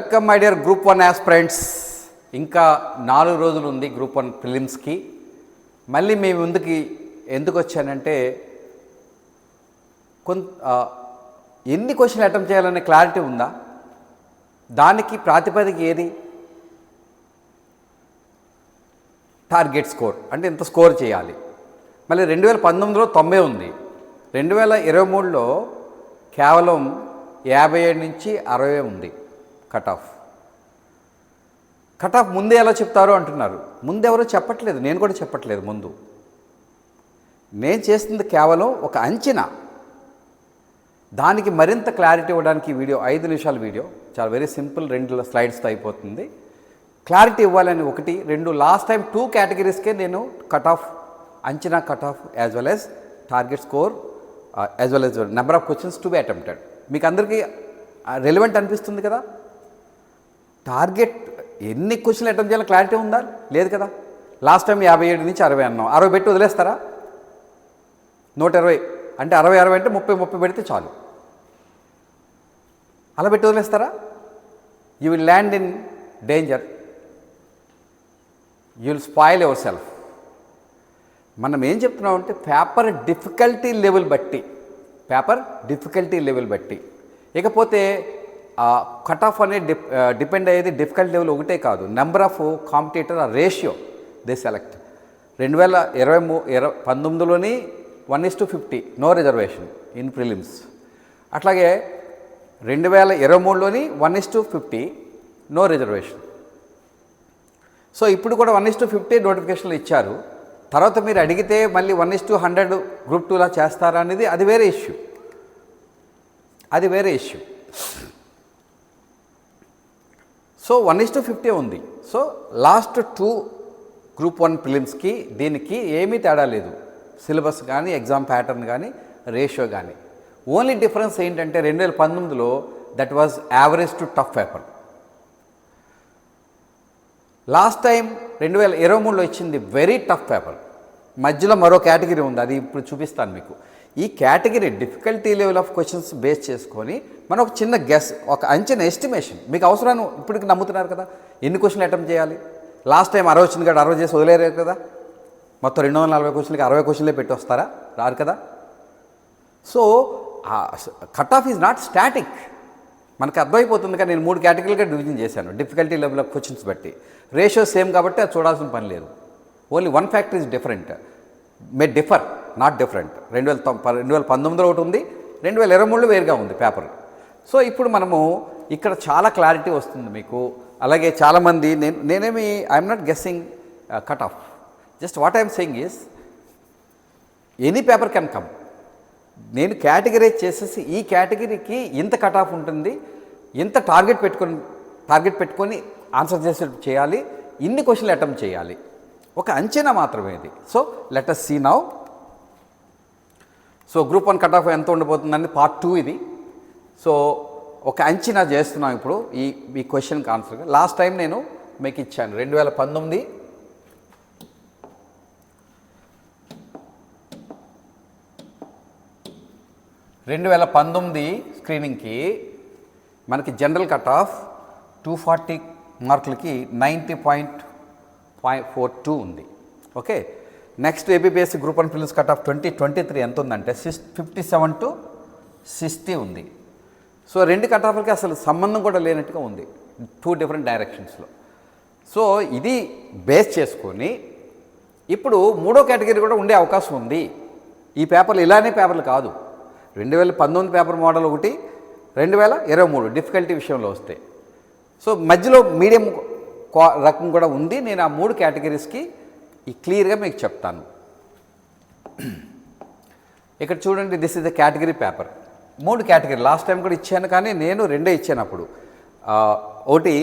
Welcome my dear group one friends ఇంకా నాలుగు రోజులు ఉంది గ్రూప్ వన్ ఫిలిమ్స్కి మళ్ళీ మీ ముందుకి ఎందుకు వచ్చానంటే కొంత ఎన్ని క్వశ్చన్లు అటెంప్ట్ చేయాలనే క్లారిటీ ఉందా? దానికి ప్రాతిపదిక ఏది? టార్గెట్ స్కోర్ అంటే ఇంత స్కోర్ చేయాలి? మళ్ళీ రెండు వేల పంతొమ్మిదిలో తొంభై ఉంది. రెండు వేల ఇరవై మూడులో కేవలం యాభై ఏడు నుంచి అరవై ఉంది. Cut of. కట్ ఆఫ్ ముందే ఎలా చెప్తారో అంటున్నారు. ముందెవరో చెప్పట్లేదు నేను కూడా చెప్పట్లేదు ముందు. నేను చేస్తుంది కేవలం ఒక అంచనా. దానికి మరింత క్లారిటీ ఇవ్వడానికి వీడియో ఐదు నిమిషాల వీడియో. చాలా వెరీ సింపుల్ రెండు స్లైడ్స్తో అయిపోతుంది. క్లారిటీ ఇవ్వాలని ఒకటి. రెండు లాస్ట్ టైం టూ కేటగిరీస్కే నేను కట్ ఆఫ్ అంచనా cut off as well as target score as well as number of questions to be attempted. మీకు అందరికీ రెలివెంట్ అనిపిస్తుంది కదా? టార్గెట్ ఎన్ని క్వశ్చన్లు అటెంప్ట్ చేయాలి క్లారిటీ ఉందా? లేదు కదా. లాస్ట్ టైం యాభై ఏడు నుంచి అరవై అన్నాం. అరవై పెట్టి వదిలేస్తారా? నూట ఇరవై. అంటే అరవై అరవై అంటే ముప్పై ముప్పై పెడితే చాలు. అలా పెట్టి వదిలేస్తారా? You will land in danger you will spoil yourself మనం ఏం చెప్తున్నాం అంటే పేపర్ డిఫికల్టీ లెవెల్ బట్టి పేపర్ డిఫికల్టీ లెవెల్ బట్టి. ఇకపోతే కట్ ఆఫ్ అనేది డిప్ డిపెండ్ అయ్యేది డిఫికల్ట్ లెవెల్ ఒకటే కాదు. నెంబర్ ఆఫ్ కాంపిటేటర్ ఆ రేషియో దే సెలెక్ట్ రెండు వేల ఇరవై మూ ఇరవై పంతొమ్మిదిలోని one is to fifty no reservation in prelims అట్లాగే రెండు వేల ఇరవై మూడులోని one is to fifty no reservation so ఇప్పుడు కూడా వన్ ఇస్ టు ఫిఫ్టీ నోటిఫికేషన్లు ఇచ్చారు. తర్వాత మీరు అడిగితే మళ్ళీ one is two hundred group టూలా చేస్తారా అనేది అది వేరే ఇష్యూ అది వేరే issue so one is two fifty ఉంది. So last two group one ఫిలిమ్స్కి దీనికి ఏమీ తేడా లేదు. సిలబస్ కానీ ఎగ్జామ్ ప్యాటర్న్ కానీ రేషియో కానీ ఓన్లీ డిఫరెన్స్ ఏంటంటే రెండు వేల పంతొమ్మిదిలో that was average to tough paper. Last time రెండు వేల ఇరవై మూడులో ఇచ్చింది వెరీ టఫ్ పేపర్. మధ్యలో మరో కేటగిరీ ఉంది అది ఇప్పుడు చూపిస్తాను మీకు. ఈ category difficulty level of questions base చేసుకొని మనం ఒక చిన్న గెస్ ఒక అంచనా ఎస్టిమేషన్. మీకు అవసరాన్ని ఇప్పటికి నమ్ముతున్నారు కదా? ఎన్ని క్వశ్చన్లు అటెంప్ట్ చేయాలి? లాస్ట్ టైం అరవై వచ్చింది కాదు అరవై చేసి వదిలేరు కదా? మొత్తం రెండు వందల నలభై క్వశ్చన్లకి అరవై క్వశ్చన్లే పెట్టి వస్తారా రారు కదా? So cut off is not static. మనకు అర్థమైపోతుంది కానీ నేను మూడు కేటగిరీలుగా డివిజన్ చేశాను డిఫికల్టీ లెవెల్ ఆఫ్ క్వశ్చన్స్ బట్టి. రేషియో సేమ్ కాబట్టి అది చూడాల్సిన పని లేదు. Only one factor is different. May differ. Not different. రెండు వేల తొం రెండు వేల పంతొమ్మిదిలో ఒకటి ఉంది రెండు వేల ఇరవై మూడులో వేరుగా ఉంది పేపర్. సో ఇప్పుడు మనము ఇక్కడ చాలా క్లారిటీ వస్తుంది మీకు. అలాగే చాలామంది నేను నేనేమి I'm not guessing cut off just what I'm saying is any paper can come నేను కేటగిరైజ్ చేసేసి ఈ కేటగిరీకి ఇంత కట్ ఆఫ్ ఉంటుంది ఇంత టార్గెట్ పెట్టుకొని టార్గెట్ పెట్టుకొని ఆన్సర్ చేసే చేయాలి ఇన్ని క్వశ్చన్లు అటెంప్ట్ చేయాలి. ఒక అంచనా మాత్రమే ఇది so let us see now so group one cut off ఎంత ఉండబోతుందని పార్ట్ టూ ఇది. సో ఒక అంచనా చేస్తున్నాం ఇప్పుడు ఈ ఈ క్వశ్చన్కి ఆన్సర్గా లాస్ట్ టైం నేను మీకు ఇచ్చాను. రెండు వేల పంతొమ్మిది రెండు వేల పంతొమ్మిది స్క్రీనింగ్కి మనకి general cut off two forty మార్కులకి ninety point point four two ఉంది. Okay? Next APPSC group one prelims cut off twenty twenty three ఎంత ఉందంటే six fifty seven to sixty ఉంది. సో రెండు కట్ ఆఫ్లకి అసలు సంబంధం కూడా లేనట్టుగా ఉంది. టూ డిఫరెంట్ డైరెక్షన్స్లో సో ఇది బేస్ చేసుకొని ఇప్పుడు మూడో కేటగిరీ కూడా ఉండే అవకాశం ఉంది. ఈ పేపర్లు ఇలానే పేపర్లు కాదు. రెండు వేల పంతొమ్మిది పేపర్ మోడల్ ఒకటి రెండు వేల ఇరవై మూడు డిఫికల్టీ విషయంలో వస్తాయి సో మధ్యలో మీడియం క్వా- రకం కూడా ఉంది. నేను ఆ మూడు కేటగిరీస్కి ఈ క్లియర్గా మీకు చెప్తాను. ఇక్కడ చూడండి this is the category paper మూడు కేటగిరీ లాస్ట్ టైం కూడా ఇచ్చాను కానీ నేను రెండే ఇచ్చాను అప్పుడు. ఒకటి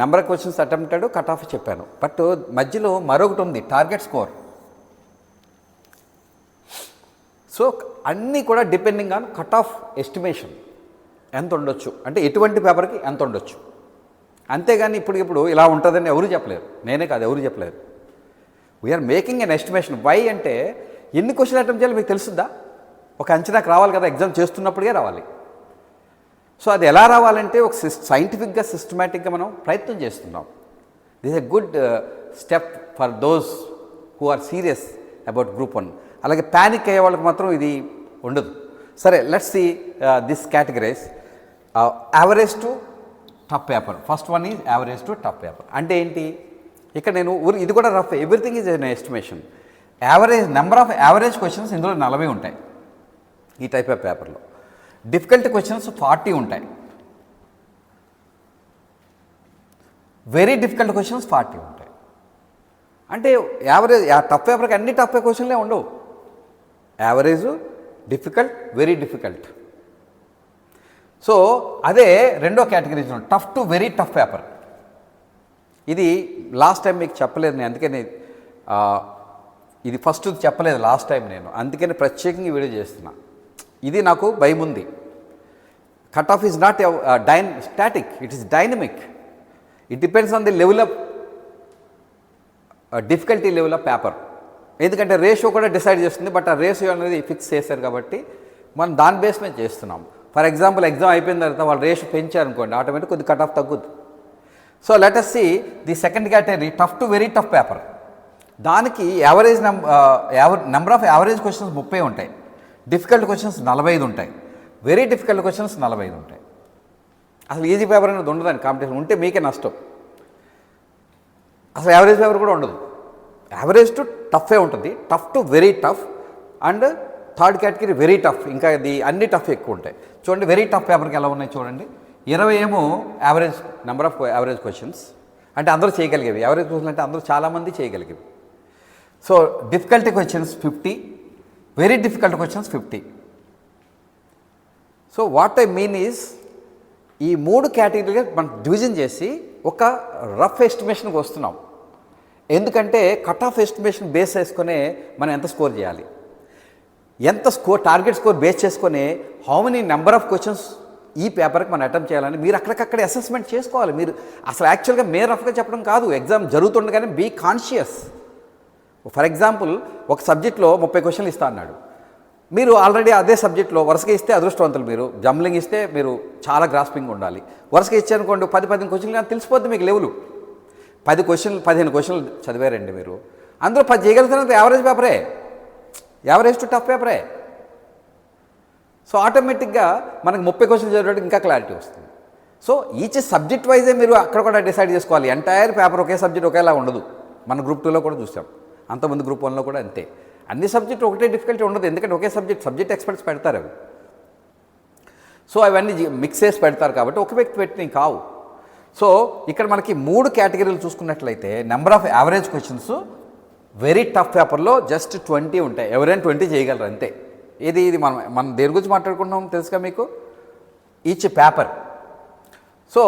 number questions attempted cut off చెప్పాను. బట్ మధ్యలో మరొకటి ఉంది టార్గెట్ స్కోర్ సో అన్నీ కూడా depending on cut off estimation ఎంత ఉండొచ్చు? అంటే ఎటువంటి పేపర్కి ఎంత ఉండొచ్చు? అంతేగాని ఇప్పుడు ఇప్పుడు ఇలా ఉంటుందని ఎవరు చెప్పలేరు. నేనే కాదు ఎవరు చెప్పలేరు. We are making an estimation why అంటే ఎన్ని క్వశ్చన్ అటెంప్ట్ చేయాలి మీకు తెలుస్తుందా? ఒక అంచనాకు రావాలి కదా ఎగ్జామ్ చేస్తున్నప్పుడే రావాలి. సో అది ఎలా రావాలంటే ఒక సిస్ సైంటిఫిక్గా సిస్టమేటిక్గా మనం ప్రయత్నం చేస్తున్నాం. This a good step for those who are serious about group one అలాగే ప్యానిక్ అయ్యే వాళ్ళకి మాత్రం ఇది ఉండదు. సరే let's see this categorize average to tough paper first one is average to tough paper అంటే ఏంటి? ఇక్కడ నేను ఊరి- ఇది కూడా rough everything is an estimation average number of average questions ఇందులో నలభై ఉంటాయి. ఈ టైప్ ఆఫ్ పేపర్లో డిఫికల్ట్ క్వశ్చన్స్ ఫార్టీ ఉంటాయి. వెరీ డిఫికల్ట్ క్వశ్చన్స్ ఫార్టీ ఉంటాయి. అంటే యావరేజ్ టఫ్ పేపర్కి అన్ని టఫ్ క్వశ్చన్లే ఉండవు. Average difficult very difficult so అదే రెండో కేటగిరీస్లో tough to very tough paper ఇది లాస్ట్ టైం మీకు చెప్పలేదు నేను అందుకని ఇది ఫస్ట్ చెప్పలేదు లాస్ట్ టైం నేను. అందుకని ప్రత్యేకంగా ఈ వీడియో చేస్తున్నా. ఇది నాకు భయం ఉంది. Cut off is not dyne static it is dynamic it depends on the level of difficulty level of paper ఎందుకంటే రేషియో కూడా డిసైడ్ చేస్తుంది బట్ ఆ రేషియో అనేది ఫిక్స్ చేశారు కాబట్టి మనం దాని బేస్ మీద చేస్తున్నాం. ఫర్ ఎగ్జాంపుల్ ఎగ్జామ్ అయిపోయిన తర్వాత వాళ్ళు రేషియో పెంచారనుకోండి ఆటోమేటిక్ కొద్ది కట్ ఆఫ్ తగ్గుద్ది. So let us see the second category tough to very tough paper దానికి average నెం number of average questions ముప్పై ఉంటాయి. డిఫికల్ట్ క్వశ్చన్స్ నలభై ఐదు ఉంటాయి. వెరీ డిఫికల్ట్ క్వశ్చన్స్ నలభై ఐదు ఉంటాయి. అసలు ఈజీ పేపర్ అనేది ఉండదండి కాంపిటీషన్ ఉంటే మీకే నష్టం. అసలు యావరేజ్ పేపర్ కూడా ఉండదు. యావరేజ్ టు టఫే ఉంటుంది. Tough to very tough and third category very tough ఇంకా ఇది అన్ని టఫ్ ఎక్కువ ఉంటాయి. చూడండి వెరీ టఫ్ పేపర్కి ఎలా ఉన్నాయి చూడండి. ఇరవై ఏమో average number of average questions అంటే అందరూ చేయగలిగేవి. యావరేజ్ క్వశ్చన్ అంటే అందరూ చాలామంది చేయగలిగేవి. So difficulty questions fifty very difficult questions fifty so what I mean is ఈ మూడు కేటగిరీగా మనం డివిజన్ చేసి ఒక రఫ్ ఎస్టిమేషన్కి వస్తున్నాం. ఎందుకంటే కట్ ఆఫ్ ఎస్టిమేషన్ బేస్ చేసుకునే మనం ఎంత స్కోర్ చేయాలి? ఎంత స్కోర్ టార్గెట్ స్కోర్ బేస్ చేసుకొని how many number of questions ఈ పేపర్కి మనం అటెంప్ట్ చేయాలని మీరు అక్కడికక్కడ అసెస్మెంట్ చేసుకోవాలి. మీరు అసలు యాక్చువల్గా మే రఫ్గా చెప్పడం కాదు. ఎగ్జామ్ జరుగుతుండగానే బీ కాన్షియస్. ఫర్ ఎగ్జాంపుల్ ఒక సబ్జెక్ట్లో ముప్పై క్వశ్చన్లు ఇస్తా అన్నాడు. మీరు ఆల్రెడీ అదే సబ్జెక్ట్లో వరుసగా ఇస్తే అదృష్టవంతులు మీరు. జంబ్లింగ్ ఇస్తే మీరు చాలా గ్రాస్పింగ్ ఉండాలి. వరుసగా ఇచ్చారనుకోండి పది పదిహేను క్వశ్చన్లు కానీ తెలిసిపోద్ది మీకు లెవెలు. పది క్వశ్చన్లు పదిహేను క్వశ్చన్లు చదివారండి మీరు. అందరూ పది చేయగలుగుతున్నంత యావరేజ్ పేపరే. యావరేజ్ టు టఫ్ పేపరే. సో ఆటోమేటిక్గా మనకు ముప్పై క్వశ్చన్లు చదివేటప్పుడు ఇంకా క్లారిటీ వస్తుంది. సో ఈచ్ సబ్జెక్ట్ వైజే మీరు అక్కడ కూడా డిసైడ్ చేసుకోవాలి. ఎంటైర్ పేపర్ ఒకే సబ్జెక్ట్ ఒకేలా ఉండదు. మన గ్రూప్ టూలో కూడా చూసాం. అంతమంది గ్రూప్ వన్లో కూడా అంతే. అన్ని సబ్జెక్ట్ ఒకటే డిఫికల్టీ ఉండదు. ఎందుకంటే ఒకే సబ్జెక్ట్ సబ్జెక్ట్ ఎక్స్పర్ట్స్ పెడతారు అవి. సో అవన్నీ మిక్స్ చేసి పెడతారు కాబట్టి ఒక వ్యక్తి పెట్టినవి కావు. సో ఇక్కడ మనకి మూడు కేటగిరీలు చూసుకున్నట్లయితే number of average questions very tough పేపర్లో జస్ట్ ట్వంటీ ఉంటాయి. ఎవరైనా ట్వంటీ చేయగలరు అంతే. ఇది ఇది మనం మనం దేని గురించి మాట్లాడుకుంటున్నాం తెలుసుగా మీకు? Each paper. So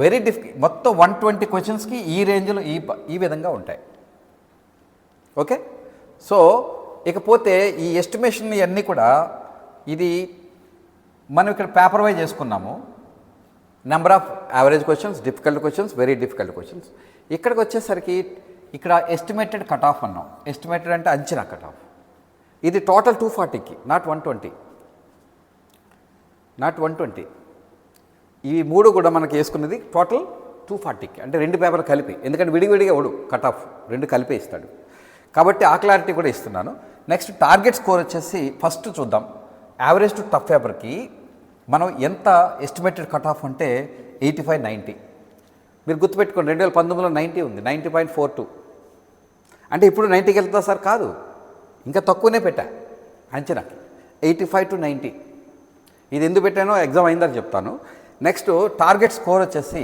very diff మొత్తం వన్ ట్వంటీ క్వశ్చన్స్కి ఈ రేంజ్లో ఈ ఈ విధంగా ఉంటాయి. ఓకే? సో ఇకపోతే ఈ ఎస్టిమేషన్ ఇవన్నీ కూడా ఇది మనం ఇక్కడ పేపర్ వైజ్ చేసుకున్నాము. Number of average questions difficult questions very difficult questions ఇక్కడికి వచ్చేసరికి ఇక్కడ ఎస్టిమేటెడ్ కట్ ఆఫ్ అన్నాం. ఎస్టిమేటెడ్ అంటే అంచనా కట్ ఆఫ్ ఇది టోటల్ టూ ఫార్టీకి not one twenty not one twenty ఈ మూడు కూడా మనకి వేసుకున్నది టోటల్ టూ ఫార్టీకి అంటే రెండు పేపర్లు కలిపి ఎందుకంటే విడివిడిగా ఓడు కట్ ఆఫ్ రెండు కలిపే ఇస్తాడు. కాబట్టి ఆ క్లారిటీ కూడా ఇస్తున్నాను. నెక్స్ట్ టార్గెట్ స్కోర్ వచ్చేసి ఫస్ట్ చూద్దాం. యావరేజ్ టు టఫ్ పేపర్కి మనం ఎంత ఎస్టిమేటెడ్ కట్ ఆఫ్ అంటే ఎయిటీ ఫైవ్ నైంటీ మీరు గుర్తుపెట్టుకోండి రెండు వేల పంతొమ్మిదిలో నైంటీ ఉంది నైంటీ పాయింట్ ఫోర్ టూ అంటే ఇప్పుడు నైంటీకి వెళ్తా సార్? కాదు. ఇంకా తక్కువనే పెట్టా అంచనా. Eighty five to ninety. ఇది ఎందుకు పెట్టానో ఎగ్జామ్ అయిందని చెప్తాను. నెక్స్ట్ టార్గెట్ స్కోర్ వచ్చేసి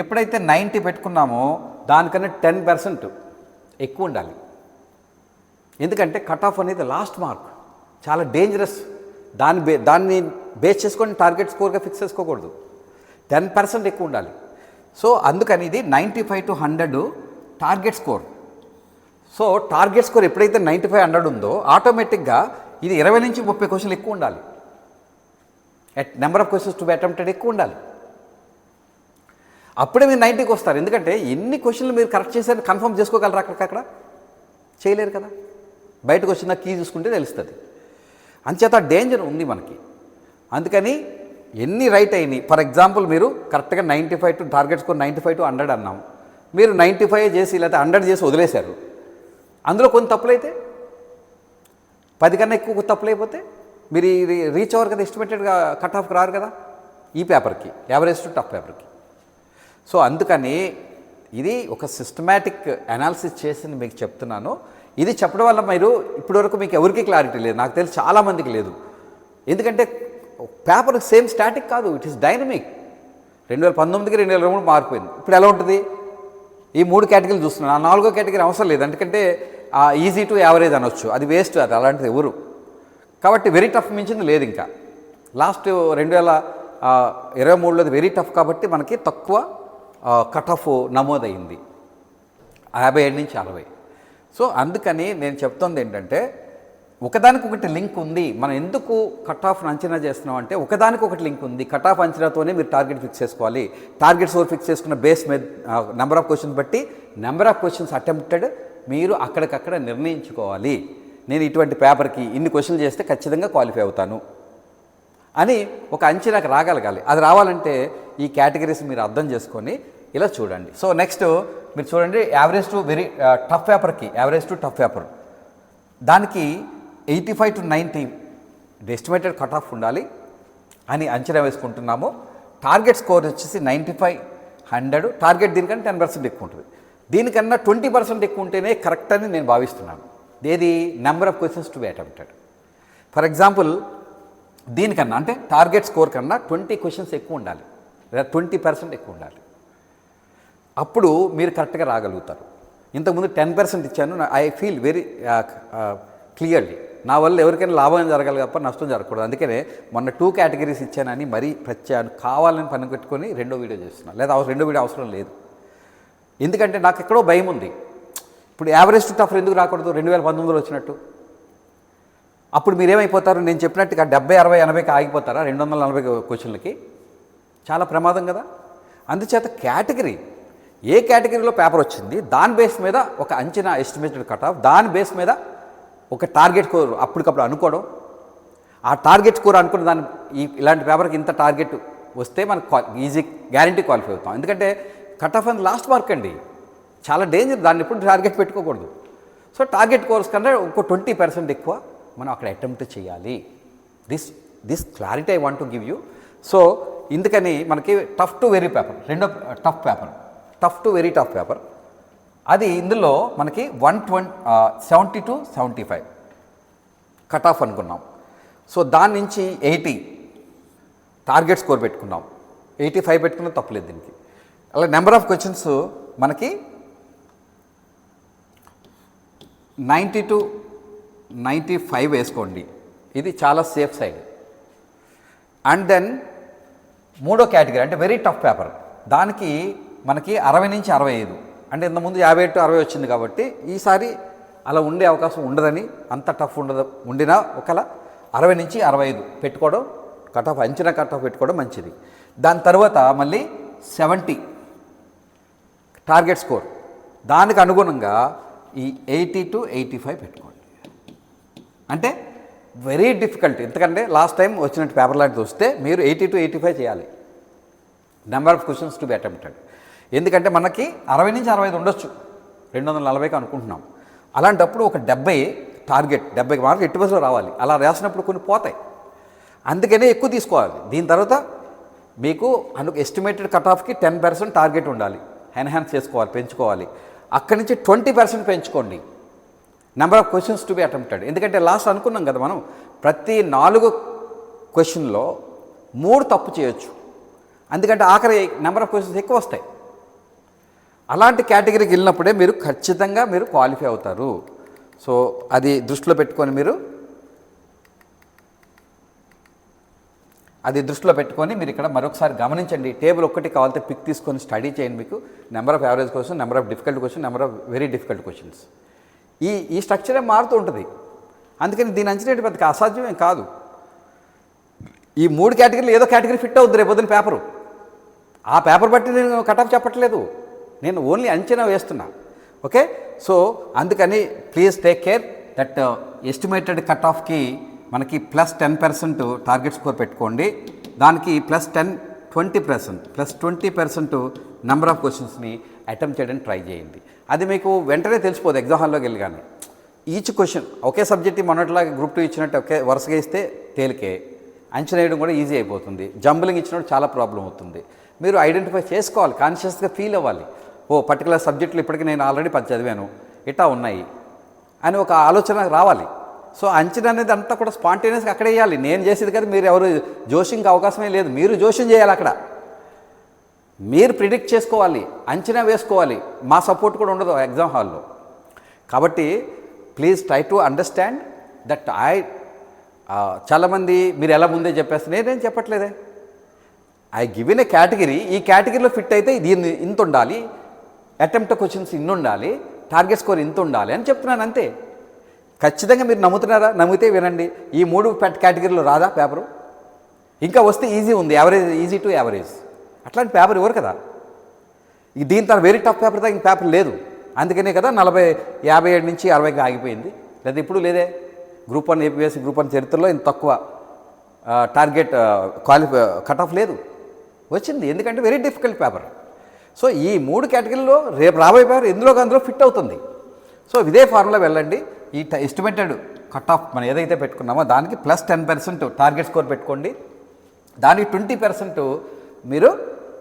ఎప్పుడైతే నైంటీ పెట్టుకున్నామో దానికన్నా టెన్ పర్సెంట్ ఎక్కువ ఉండాలి. ఎందుకంటే కట్ ఆఫ్ అనేది లాస్ట్ మార్క్ చాలా డేంజరస్ దాన్ని బే దాన్ని బేస్ చేసుకొని టార్గెట్ స్కోర్గా ఫిక్స్ చేసుకోకూడదు. టెన్ పర్సెంట్ ఎక్కువ ఉండాలి. సో అందుకని ఇది ninety five to hundred target score so target score ఎప్పుడైతే నైంటీ ఫైవ్ హండ్రెడ్ ఉందో ఆటోమేటిక్గా ఇది ఇరవై నుంచి ముప్పై క్వశ్చన్లు ఎక్కువ ఉండాలి. At number of questions to be attempted ఎక్కువ ఉండాలి. అప్పుడే మీరు నైంటీకి వస్తారు. ఎందుకంటే ఎన్ని క్వశ్చన్లు మీరు కరెక్ట్ చేశారని కన్ఫర్మ్ చేసుకోగలరా అక్కడికక్కడ చేయలేరు కదా. బయటకు వచ్చిన కీ చూసుకుంటే తెలుస్తుంది. అంచేత డేంజర్ ఉంది మనకి. అందుకని ఎన్ని రైట్ అయినాయి ఫర్ ఎగ్జాంపుల్ మీరు కరెక్ట్గా ninety five to target score ninety five to hundred అన్నాము మీరు నైంటీ ఫైవ్ చేసి లేకపోతే హండ్రెడ్ చేసి వదిలేశారు. అందులో కొన్ని తప్పులైతే పది కన్నా ఎక్కువ తప్పులు అయిపోతే మీరు ఇది రీచ్ అవ్వరు కదా ఎస్టిమేటెడ్గా కట్ ఆఫ్ రారు కదా ఈ పేపర్కి యావరేజ్ టు టఫ్ పేపర్కి సో అందుకని ఇది ఒక సిస్టమేటిక్ అనాలిసిస్ చేసి మీకు చెప్తున్నాను. ఇది చెప్పడం వల్ల మీరు ఇప్పటివరకు మీకు ఎవరికి క్లారిటీ లేదు. నాకు తెలిసి చాలామందికి లేదు. ఎందుకంటే పేపర్ సేమ్ స్టాటిక్ కాదు. ఇట్ ఈస్ డైనమిక్ రెండు వేల పంతొమ్మిదికి రెండు వేల మూడు మారిపోయింది ఇప్పుడు ఎలా ఉంటుంది? ఈ మూడు కేటగిరీలు చూస్తున్నాను. ఆ నాలుగో కేటగిరీ అవసరం లేదు. ఎందుకంటే ఈజీ టు యావరేజ్ అనొచ్చు. అది వేస్ట్ అది అలాంటిది ఎవరు? కాబట్టి వెరీ టఫ్ మించింది లేదు ఇంకా. లాస్ట్ రెండు వేల ఇరవై మూడులోది వెరీ టఫ్ కాబట్టి మనకి తక్కువ కట్ ఆఫ్ నమోదైంది యాభై ఏడు నుంచి అరవై. సో అందుకని నేను చెప్తుంది ఏంటంటే ఒకదానికొకటి లింక్ ఉంది. మనం ఎందుకు కట్ ఆఫ్ అంచనా చేస్తున్నాం అంటే ఒకదానికొకటి లింక్ ఉంది. కట్ ఆఫ్ అంచనాతోనే మీరు టార్గెట్ ఫిక్స్ చేసుకోవాలి. టార్గెట్స్ ఓవర్ ఫిక్స్ చేసుకున్న బేస్ మీద నెంబర్ ఆఫ్ క్వశ్చన్స్ బట్టి నెంబర్ ఆఫ్ క్వశ్చన్స్ అటెంప్టెడ్ మీరు అక్కడికక్కడ నిర్ణయించుకోవాలి. నేను ఇటువంటి పేపర్కి ఇన్ని క్వశ్చన్లు చేస్తే ఖచ్చితంగా క్వాలిఫై అవుతాను. అని ఒక అంచనాకు రాగలగాలి. అది రావాలంటే ఈ కేటగిరీస్ మీరు అర్థం చేసుకొని ఇలా చూడండి. సో నెక్స్ట్ మీరు చూడండి యావరేజ్ టు వెరీ టఫ్ పేపర్కి యావరేజ్ టు టఫ్ పేపర్. దానికి eighty five to ninety estimated cut off ఉండాలి అని అంచనా వేసుకుంటున్నాము. టార్గెట్ స్కోర్ వచ్చేసి నైంటీ ఫైవ్ హండ్రెడ్. టార్గెట్ దీనికంటే టెన్ పర్సెంట్ ఎక్కువ ఉంటుంది. దీనికన్నా ట్వంటీ పర్సెంట్ ఎక్కువ ఉంటేనే కరెక్ట్ అని నేను భావిస్తున్నాను. ఏది? Number of questions to be attempted for example దీనికన్నా అంటే టార్గెట్ స్కోర్ కన్నా ట్వంటీ క్వశ్చన్స్ ఎక్కువ ఉండాలి. లేదా ట్వంటీ పర్సెంట్ ఎక్కువ ఉండాలి. అప్పుడు మీరు కరెక్ట్గా రాగలుగుతారు. ఇంతకుముందు టెన్ పర్సెంట్ ఇచ్చాను. ఐ ఫీల్ వెరీ క్లియర్లీ నా వల్ల ఎవరికైనా లాభం జరగాలి తప్ప నష్టం జరగకూడదు. అందుకనే మొన్న టూ కేటగిరీస్ ఇచ్చానని మరీ ప్రత్యాను కావాలని పని పెట్టుకొని రెండో వీడియో చేస్తున్నాను లేదా రెండో వీడియో అవసరం లేదు. ఎందుకంటే నాకు ఎక్కడో భయం ఉంది. ఇప్పుడు యావరేజ్ టఫర్ ఎందుకు రాకూడదు? రెండు వేల పంతొమ్మిదిలో వచ్చినట్టు. అప్పుడు మీరేమైపోతారు? నేను చెప్పినట్టుగా డెబ్బై అరవై ఎనభైకి ఆగిపోతారా? రెండు వందల నలభై క్వశ్చన్లకి. చాలా ప్రమాదం కదా? అందుచేత కేటగిరీ ఏ కేటగిరీలో పేపర్ వచ్చింది? దాని బేస్ మీద ఒక అంచనా ఎస్టిమేటెడ్ కట్ ఆఫ్ దాని బేస్ మీద ఒక టార్గెట్ కోరు అప్పటికప్పుడు అనుకోవడం. ఆ టార్గెట్ స్కోర్ అనుకున్న దాని ఇలాంటి పేపర్కి ఇంత టార్గెట్ వస్తే మనకు ఈజీ గ్యారంటీ క్వాలిఫై అవుతాం. ఎందుకంటే cut off and last mark అండి. చాలా డేంజర్ దాన్ని ఎప్పుడు టార్గెట్ పెట్టుకోకూడదు. సో టార్గెట్ కోర్స్ కన్నా ఇంకో ట్వంటీ పర్సెంట్ ఎక్కువ మనం అక్కడ అటెంప్ట్ చేయాలి. This this clarity I want to give you so ఇందుకని మనకి టఫ్ టు వెరీ పేపర్ రెండో tough paper tough to very tough paper అది ఇందులో మనకి one twenty seventy to seventy five cut off అనుకున్నాం. సో దాని నుంచి ఎయిటీ టార్గెట్ స్కోర్ పెట్టుకున్నాం. Eighty five పెట్టుకున్నా తప్పలేదు దీనికి. అలా నెంబర్ ఆఫ్ క్వశ్చన్స్ మనకి నైంటీ టు నైంటీ ఫైవ్ వేసుకోండి. ఇది చాలా సేఫ్ సైడ్ అండ్ దెన్ మూడో కేటగిరీ అంటే వెరీ టఫ్ పేపర్ దానికి మనకి అరవై నుంచి అరవై ఐదు. అంటే ఇంతకుముందు యాభై టు అరవై వచ్చింది కాబట్టి ఈసారి అలా ఉండే అవకాశం ఉండదని అంత టఫ్ ఉండదు ఉండినా ఒకలా అరవై నుంచి అరవై ఐదు పెట్టుకోవడం కట్ ఆఫ్ అంచనా కట్ ఆఫ్ పెట్టుకోవడం మంచిది. దాని తర్వాత మళ్ళీ సెవెంటీ టార్గెట్ స్కోర్. దానికి అనుగుణంగా ఈ ఎయిటీ టు ఎయిటీ ఫైవ్ పెట్టుకోండి. అంటే వెరీ డిఫికల్ట్. ఎందుకంటే లాస్ట్ టైం వచ్చినట్టు పేపర్ లాంటిది వస్తే మీరు ఎయిటీ టు ఎయిటీ ఫైవ్ చేయాలి. Number of questions to be attempted. ఎందుకంటే మనకి అరవై నుంచి అరవై ఐదు ఉండొచ్చు. రెండు వందల నలభైకి అనుకుంటున్నాం. అలాంటప్పుడు ఒక డెబ్బై టార్గెట్ డెబ్బై మార్కులు ఎట్టి బస్సులో రావాలి. అలా రాసినప్పుడు కొన్ని పోతాయి. అందుకనే ఎక్కువ తీసుకోవాలి. దీని తర్వాత మీకు అను ఎస్టిమేటెడ్ కట్ ఆఫ్కి టెన్ పర్సెంట్ టార్గెట్ ఉండాలి. ఎన్హాన్స్ చేసుకోవాలి పెంచుకోవాలి. అక్కడి నుంచి ట్వంటీ పర్సెంట్ పెంచుకోండి. Number of questions to be attempted ఎందుకంటే లాస్ట్ అనుకున్నాం కదా మనం ప్రతి నాలుగు క్వశ్చన్లో మూడు తప్పు చేయొచ్చు. ఎందుకంటే ఆఖరి నెంబర్ ఆఫ్ క్వశ్చన్స్ ఎక్కువ వస్తాయి. అలాంటి కేటగిరీకి వెళ్ళినప్పుడే మీరు ఖచ్చితంగా మీరు క్వాలిఫై అవుతారు. సో అది దృష్టిలో పెట్టుకొని మీరు అది దృష్టిలో పెట్టుకొని మీరు ఇక్కడ మరొకసారి గమనించండి. టేబుల్ ఒక్కటి కావాలంటే పిక్ తీసుకొని స్టడీ చేయండి మీకు. Number of average question number of difficult question number of very difficult questions ఈ ఈ స్ట్రక్చరే మారుతూ ఉంటుంది. అందుకని దీని అంచనా పెద్ద అసాధ్యమేం కాదు. ఈ మూడు కేటగిరీలు ఏదో కేటగిరీ ఫిట్ అవుద్ది రేపు పొద్దున పేపరు ఆ పేపర్ బట్టి నేను కట్ ఆఫ్ చెప్పట్లేదు. నేను ఓన్లీ అంచనా వేస్తున్నా. ఓకే సో అందుకని please take care that estimated cut ఆఫ్కి మనకి plus ten percent target score పెట్టుకోండి. దానికి plus ten twenty percent plus twenty percent number of క్వశ్చన్స్ని అటెంప్ట్ చేయడానికి ట్రై చేయండి. అది మీకు వెంటనే తెలిసిపోదు ఎగ్జామ్ హాల్లోకి వెళ్ళగానే ఈచ్ క్వశ్చన్ ఒకే సబ్జెక్ట్ మొన్నట్లాగా గ్రూప్ టూ ఇచ్చినట్టు ఒకే వరుసగా ఇస్తే తేలికే. అంచనా వేయడం కూడా ఈజీ అయిపోతుంది. జంబలింగ్ ఇచ్చినప్పుడు చాలా ప్రాబ్లం అవుతుంది. మీరు ఐడెంటిఫై చేసుకోవాలి కాన్షియస్గా ఫీల్ అవ్వాలి. ఓ పర్టికులర్ సబ్జెక్టులు ఇప్పటికి నేను ఆల్రెడీ పది చదివాను ఇట్టా ఉన్నాయి అని ఒక ఆలోచన రావాలి. సో అంచనా అనేది అంతా కూడా స్పాంటేనియస్గా అక్కడే వేయాలి. నేను చేసేది కదా మీరు ఎవరు జోషింగ్కి అవకాశమే లేదు. మీరు జోషం చేయాలి అక్కడ. మీరు ప్రిడిక్ట్ చేసుకోవాలి అంచనా వేసుకోవాలి. మా సపోర్ట్ కూడా ఉండదు ఎగ్జామ్ హాల్లో. కాబట్టి please try to understand that I చాలామంది మీరు ఎలా ముందే చెప్పేస్తే నేనేం చెప్పట్లేదే. I given a category. ఈ కేటగిరీలో ఫిట్ అయితే దీన్ని ఇంత ఉండాలి. అటెంప్ట్ క్వశ్చన్స్ ఇన్ని ఉండాలి. టార్గెట్ స్కోర్ ఇంత ఉండాలి అని చెప్తున్నాను అంతే. ఖచ్చితంగా మీరు నమ్ముతున్నారా? నమ్మితే వినండి. ఈ మూడు కేటగిరీలో రాదా పేపరు? ఇంకా వస్తే ఈజీ ఉంది. యావరేజ్ ఈజీ టు యావరేజ్ అట్లాంటి పేపర్ ఇవ్వరు కదా? దీని తర్వాత వెరీ టఫ్ పేపర్ ఇంక పేపర్ లేదు. అందుకనే కదా నలభై యాభై ఏడు నుంచి అరవైకి ఆగిపోయింది. లేదా ఇప్పుడు లేదే. Group one APSC group one చరిత్రలో ఇంత తక్కువ టార్గెట్ క్వాలిఫై కట్ ఆఫ్ లేదు. వచ్చింది. ఎందుకంటే వెరీ డిఫికల్ట్ పేపర్ సో ఈ మూడు కేటగిరీలో రేపు రాబోయే పేపర్ ఎందులో అందులో ఫిట్ అవుతుంది. సో ఇదే ఫార్ములా వెళ్ళండి. ఈ ఎస్టిమేటెడ్ కట్ ఆఫ్ మనం ఏదైతే పెట్టుకున్నామో దానికి plus ten percent target score పెట్టుకోండి. దానికి ట్వంటీ పర్సెంట్ మీరు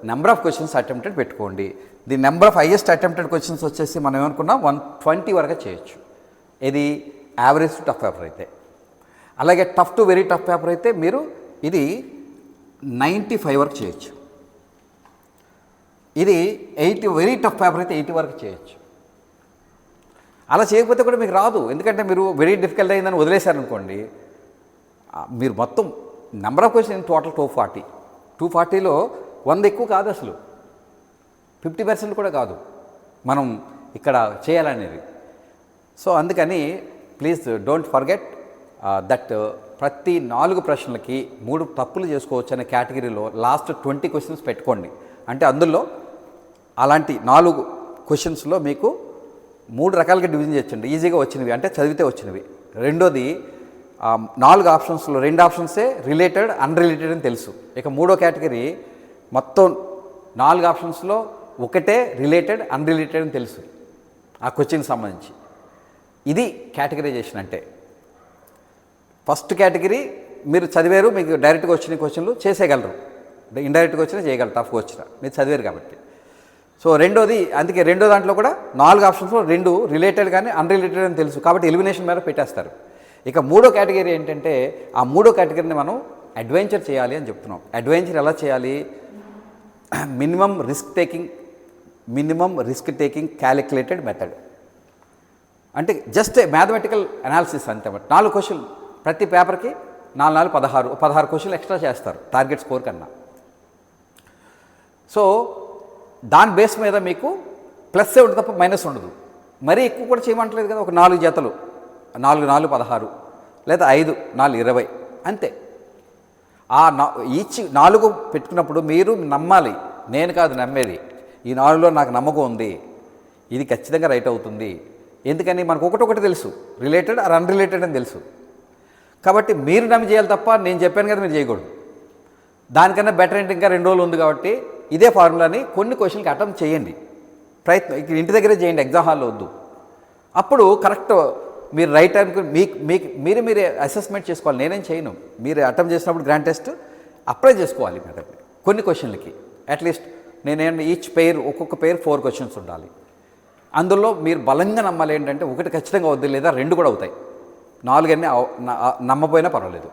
నెంబర్ ఆఫ్ క్వశ్చన్స్ అటెంప్టెడ్ పెట్టుకోండి. The number of highest attempted questions వచ్చేసి మనం ఏమనుకున్నాం వన్ ట్వంటీ వరకు చేయొచ్చు. ఇది యావరేజ్ టఫ్ పేపర్ అయితే. అలాగే tough to very tough paper అయితే మీరు ఇది నైంటీ ఫైవ్ వరకు చేయొచ్చు. ఇది ఎయిటీ వెరీ టఫ్ పేపర్ అయితే ఎయిటీ వరకు చేయొచ్చు. అలా చేయకపోతే కూడా మీకు రాదు. ఎందుకంటే మీరు వెరీ డిఫికల్ట్ అయిందని వదిలేశారనుకోండి. మీరు మొత్తం number of question total two forty two ఫార్టీలో వంద ఎక్కువ కాదు అసలు. ఫిఫ్టీ పర్సెంట్ కూడా కాదు. మనం ఇక్కడ చేయాలనేది. సో అందుకని ప్లీజ్ డోంట్ ఫర్గెట్ దట్ ప్రతి నాలుగు ప్రశ్నలకి మూడు తప్పులు చేసుకోవచ్చు అనే కేటగిరీలో లాస్ట్ ట్వంటీ క్వశ్చన్స్ పెట్టుకోండి. అంటే అందులో అలాంటి నాలుగు క్వశ్చన్స్లో మీకు మూడు రకాలుగా డివిజన్ చేయొచ్చండి ఈజీగా వచ్చినవి అంటే చదివితే వచ్చినవి. రెండోది నాలుగు ఆప్షన్స్లో రెండు ఆప్షన్సే రిలేటెడ్ అన్రిలేటెడ్ అని తెలుసు. ఇక మూడో కేటగిరీ మొత్తం నాలుగు ఆప్షన్స్లో ఒకటే రిలేటెడ్ అన్రిలేటెడ్ అని తెలుసు. ఆ క్వశ్చన్కి సంబంధించి. ఇది కేటగరైజేషన్ అంటే. ఫస్ట్ కేటగిరీ మీరు చదివారు మీకు డైరెక్ట్గా వచ్చిన క్వశ్చన్లు చేసేయగలరు. ఇండైరెక్ట్గా వచ్చినా చేయగలరు టఫ్గా వచ్చినా. మీరు చదివారు కాబట్టి. సో రెండోది అందుకే రెండో దాంట్లో కూడా నాలుగు ఆప్షన్స్లో రెండు రిలేటెడ్ కానీ అన్రిలేటెడ్ అని తెలుసు. కాబట్టి ఎలిమినేషన్ మీద పెట్టేస్తారు. ఇక మూడో కేటగిరీ ఏంటంటే ఆ మూడో కేటగిరీని మనం అడ్వెంచర్ చేయాలి అని చెప్తున్నాం. అడ్వెంచర్ ఎలా చేయాలి? Minimum risk taking minimum risk taking calculated method అంటే జస్ట్ మ్యాథమెటికల్ అనాలిసిస్ అంతే నాలుగు క్వశ్చన్ ప్రతి పేపర్కి నాలుగు నాలుగు పదహారు పదహారు క్వశ్చన్లు ఎక్స్ట్రా చేస్తారు టార్గెట్ స్కోర్ కన్నా. సో దాని బేస్ మీద మీకు ప్లస్ ఉంటుంది తప్ప మైనస్ ఉండదు. మరీ ఎక్కువ కూడా చేయమంటలేదు కదా ఒక నాలుగు జతలు. నాలుగు నాలుగు పదహారు. లేదా ఐదు నాలుగు ఇరవై. అంతే. ఆ నా ఈచ్ నాలుగు పెట్టుకున్నప్పుడు మీరు నమ్మాలి. నేను కాదు నమ్మేది. ఈ నాలుగులో నాకు నమ్మకం ఉంది. ఇది ఖచ్చితంగా రైట్ అవుతుంది. ఎందుకని మనకు ఒకటొకటి తెలుసు. రిలేటెడ్ ఆర్ అన్రిలేటెడ్ అని తెలుసు. కాబట్టి మీరు నమ్మి చేయాలి తప్ప నేను చెప్పాను కదా మీరు చేయకూడదు. దానికన్నా బెటర్ ఏంటి? ఇంకా రెండు రోజులు ఉంది కాబట్టి ఇదే ఫార్ములాని కొన్ని క్వశ్చన్కి అటెంప్ట్ చేయండి. ప్రయత్నం ఇక్కడ ఇంటి దగ్గరే చేయండి ఎగ్జామ్ హాల్లో వద్దు. అప్పుడు కరెక్ట్ మీరు రైట్ టైంకి మీకు మీకు మీరు మీరే అసెస్మెంట్ చేసుకోవాలి. నేనేం చేయను. మీరు అటెంప్ట్ చేసినప్పుడు గ్రాండ్ టెస్ట్ అప్లై చేసుకోవాలి మీరు కొన్ని క్వశ్చన్లకి. అట్లీస్ట్ నేనేం ఈచ్ పేర్ ఒక్కొక్క పేర్ ఫోర్ క్వశ్చన్స్ ఉండాలి. అందులో మీరు బలంగా నమ్మాలి ఏంటంటే ఒకటి ఖచ్చితంగా వద్దు లేదా రెండు కూడా అవుతాయి. నాలుగన్నీ నమ్మపోయినా పర్వాలేదు.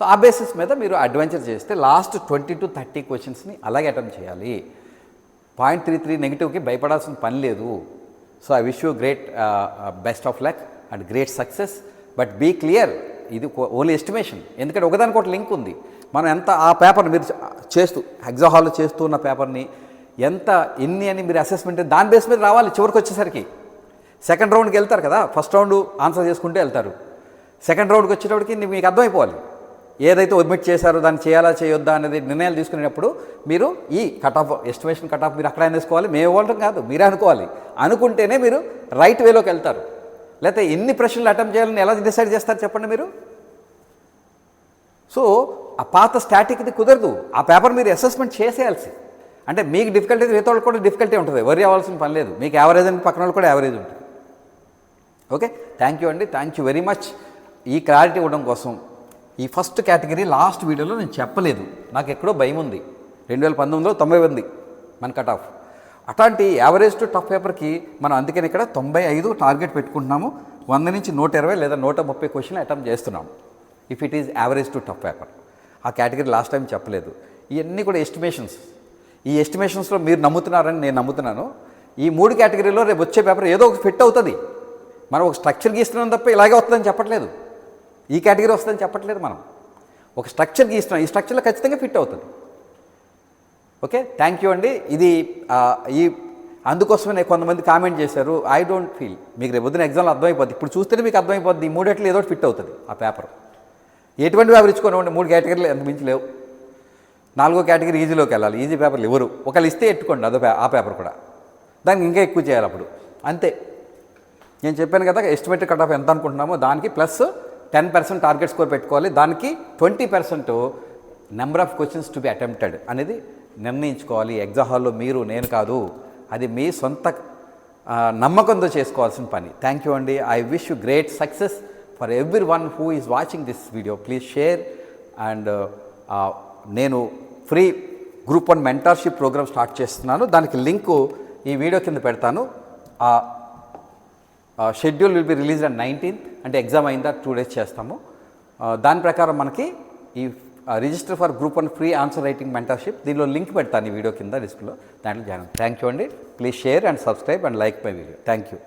సో ఆ బేసిస్ మీద మీరు అడ్వెంచర్ చేస్తే లాస్ట్ ట్వంటీ టు థర్టీ క్వశ్చన్స్ని అలాగే అటెంప్ట్ చేయాలి. పాయింట్ త్రీ త్రీ నెగిటివ్కి భయపడాల్సిన పని లేదు. So I wish you great best of luck and great success but be clear ఇది ఓన్లీ ఎస్టిమేషన్ ఎందుకంటే ఒకదానికి ఒకటి లింక్ ఉంది. మనం ఎంత ఆ పేపర్ని మీరు చేస్తూ ఎగ్జామ్ హాల్లో చేస్తూ ఉన్న పేపర్ని ఎంత ఎన్ని అని మీరు అసెస్మెంట్ దాని బేస్ మీద రావాలి చివరికి వచ్చేసరికి. సెకండ్ రౌండ్కి వెళ్తారు కదా ఫస్ట్ రౌండ్ ఆన్సర్ చేసుకుంటే వెళ్తారు. సెకండ్ రౌండ్కి వచ్చేటప్పటికి మీకు అర్థమైపోవాలి. ఏదైతే ఒడ్మిట్ చేశారో దాన్ని చేయాలా చేయొద్దా అనేది నిర్ణయాలు తీసుకునేటప్పుడు మీరు ఈ cut off estimation cut off మీరు అక్కడ వేసుకోవాలి మేము ఇవ్వడం కాదు మీరే అనుకోవాలి. అనుకుంటేనే మీరు రైట్ వేలోకి వెళ్తారు. లేకపోతే ఎన్ని ప్రశ్నలు అటెంప్ట్ చేయాలని ఎలా డిసైడ్ చేస్తారు చెప్పండి మీరు? సో ఆ పాత స్టాటిక్ది కుదరదు. ఆ పేపర్ మీరు అసెస్మెంట్ చేసేయాల్సి. అంటే మీకు డిఫికల్టీ మిగతా వాళ్ళకి కూడా డిఫికల్టీ ఉంటుంది. వరి అవ్వాల్సిన పని లేదు. మీకు యావరేజ్ అని పక్కన వాళ్ళు కూడా యావరేజ్ ఉంటుంది. ఓకే థ్యాంక్ యూ అండి. థ్యాంక్ యూ వెరీ మచ్ ఈ క్లారిటీ ఇవ్వడం కోసం ఈ ఫస్ట్ కేటగిరీ లాస్ట్ వీడియోలో నేను చెప్పలేదు. నాకు ఎక్కడో భయం ఉంది. రెండు వేల పంతొమ్మిదిలో తొంభై ఉంది మన కట్ ఆఫ్ అట్లాంటి యావరేజ్ టు టఫ్ పేపర్కి మనం అందుకని ఇక్కడ తొంభై ఐదు టార్గెట్ పెట్టుకుంటున్నాము. వంద నుంచి నూట ఇరవై లేదా నూట ముప్పై క్వశ్చన్లు అటెంప్ట్ చేస్తున్నాం. If it is average to tough paper ఆ కేటగిరీ లాస్ట్ టైం చెప్పలేదు. ఇవన్నీ కూడా ఎస్టిమేషన్స్ ఈ ఎస్టిమేషన్స్లో మీరు నమ్ముతున్నారని నేను నమ్ముతున్నాను. ఈ మూడు కేటగిరీలో రేపు వచ్చే పేపర్ ఏదో ఒక ఫిట్ అవుతుంది. మనం ఒక స్ట్రక్చర్ గీస్తున్నాం తప్ప ఇలాగే వస్తుందని చెప్పట్లేదు. ఈ కేటగిరీ వస్తుందని చెప్పట్లేదు మనం. ఒక స్ట్రక్చర్ గీస్తున్నాం ఈ స్ట్రక్చర్లో ఖచ్చితంగా ఫిట్ అవుతుంది. ఓకే? థ్యాంక్ యూ అండి. ఇది ఈ అందుకోసమే కొంతమంది కామెంట్ చేశారు ఐ డోంట్ ఫీల్. మీకు రేపు పొద్దున ఎగ్జామ్లో అర్థమైపోద్ది. ఇప్పుడు చూస్తేనే మీకు అర్థమైపోద్ది ఈ మూడేట్లు ఏదో ఫిట్ అవుతుంది ఆ పేపర్. ఎటువంటి పేపర్ ఇచ్చుకోనివ్వండి మూడు కేటగిరీలు ఎంత మించి లేవు. నాలుగో కేటగిరీ ఈజీలోకి వెళ్ళాలి ఈజీ పేపర్లు ఎవరు? ఒకళ్ళు ఇస్తే ఎట్టుకోండి అదో ఆ పేపర్ కూడా. దానికి ఇంకా ఎక్కువ చేయాలి అప్పుడు. అంతే. నేను చెప్పాను కదా ఎస్టిమేటెడ్ కట్ ఆఫ్ ఎంత అనుకుంటున్నామో దానికి plus ten percent target score పెట్టుకోవాలి. దానికి twenty percent number of questions to be attempted అనేది నిర్ణయించుకోవాలి. ఎగ్జామ్ హాల్లో మీరు నేను కాదు. అది మీ సొంత నమ్మకంతో చేసుకోవాల్సిన పని. థ్యాంక్ యూ అండి. I wish you great success for every one who is watching this video please share and నేను free group one mentorship program start చేస్తున్నాను. దానికి లింకు ఈ వీడియో కింద పెడతాను. ఆ schedule will be release and nineteenth అంటే exam అయిందా two days చేస్తాము. దాని ప్రకారం మనకి ఈ register for group one free answer writing mentorship దీనిలో లింక్ పెడతాను ఈ వీడియో కింద డిస్ప్లేలో దాంట్లో జాయిన్ థ్యాంక్ యూ అండి. Please share and subscribe and like my video. Thank you